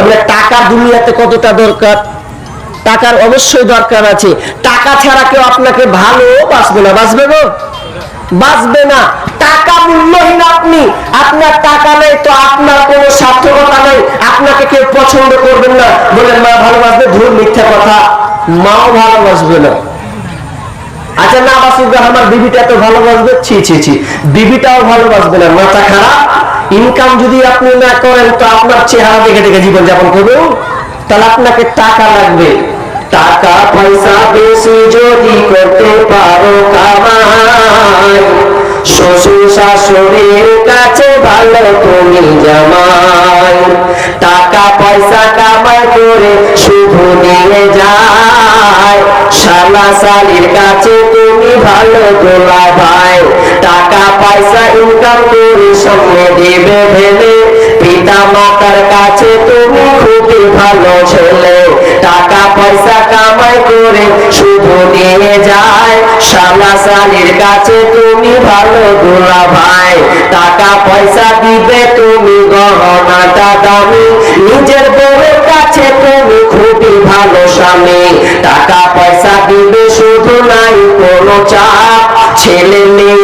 তাহলে টাকা দুনিয়াতে কতটা দরকার? টাকার অবশ্যই দরকার আছে। টাকা ছাড়া কেউ আপনাকে ভালো বাঁচবে না। বাঁচবে গো? বাঁচবে না। টাকা মূল্যহীন আপনি। আপনার টাকা নেই তো আপনার কোনো সার্থকতা নেই। আপনাকে কেউ পছন্দ করবেন না। বলেন মা, ভালোবাসবে ধুর মিথ্যা কথা। মাও ভালোবাসবে না। আচ্ছা না বাসুক আমার বিবিটা এত ভালোবাসবে? ছি ছি ছি। বিবিটাও ভালোবাসবে না। মাথা খারাপ? ইনকাম যদি আপনি না করেন, তো আপনার চেহারা দেখে দেখে জীবন যাপন করবেন তাহলে আপনাকে টাকা লাগবে। টাকা পয়সা বেশি যদি করতে পারো, কামাই। শ্বশুর শাশুড়ির কাছে ভালো তুমি জামাই। টাকা পয়সা কামাই করে শুধু নিয়ে যায়। শালা কাছে তুমি ভালো গোলা ভাই। টাকা, পয়সা ইনকাম করে সামনে দেবে ভেবে। পিতা মাতার কাছে তুমি খুবই ভালো ছেলে। টাকা, পয়সা কামাই করে শুধু নিয়ে যায়। শালা শালির কাছে তুমি ভালো গোলা ভাই। টাকা, পয়সা দিবে তুমি গহনাটা দামি। নিজের বউয়ের কাছে তুমি খুবই ভালো স্বামী। টাকা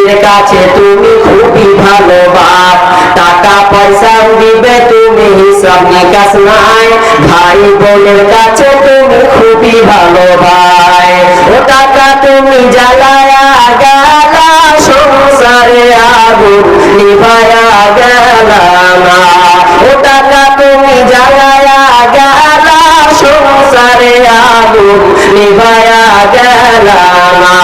মেয়ের কাছে তুমি খুবই ভালো টাকা পয়সা দিবে তুমি হিসাব নিকাশ নাই। ভাই বোনের কাছে তুমি খুবই ভালো ভাই। ও টাকা তুমি জ্বালায়া গেলা, সংসারে আগুন নিভায়া গেলা না। ও টাকা তুমি জ্বালায়া গেলা, সংসারে আগুন নিভায়া গেলা না।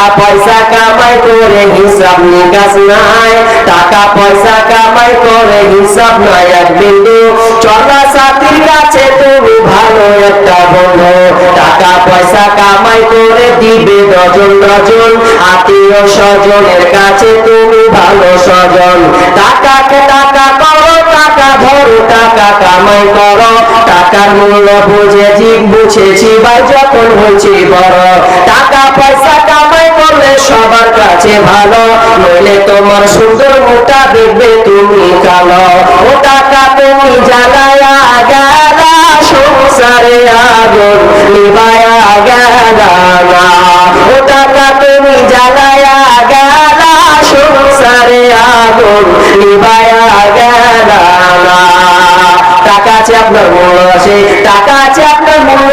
টাকা পয়সা কামাই করে হিসাব নিকাশ নাই। টাকা পয়সা কামাই করে হিসাব নাই এক বিন্দু। চলা সাথীর কাছে তুমি ভালো একটা বন্ধু। টাকা পয়সা কামাই করে দিবে আত্মীয় স্বজনের কাছে তুমি ভালো স্বজন। টাকাকে টাকা করো টাকা ধরো, টাকা কামাই করো। টাকার মূল্য বুঝেছি বুঝেছি ভাই, যখন হয়েছি বড়। টাকা পয়সা সবার কাছে ভালো, নইলে তোমার সুন্দর মুখটা দেখবে তুমি কালো। টাকা তুমি জ্বালায়া গেলা সংসারে আগুন নিবায়া গেলা ও তুমি জ্বালায়া গেলা সংসারে আগুন নিবায়া গেলা টাকা আছে আপনার মূল্য আছে, টাকা আছে আপনার মূল্য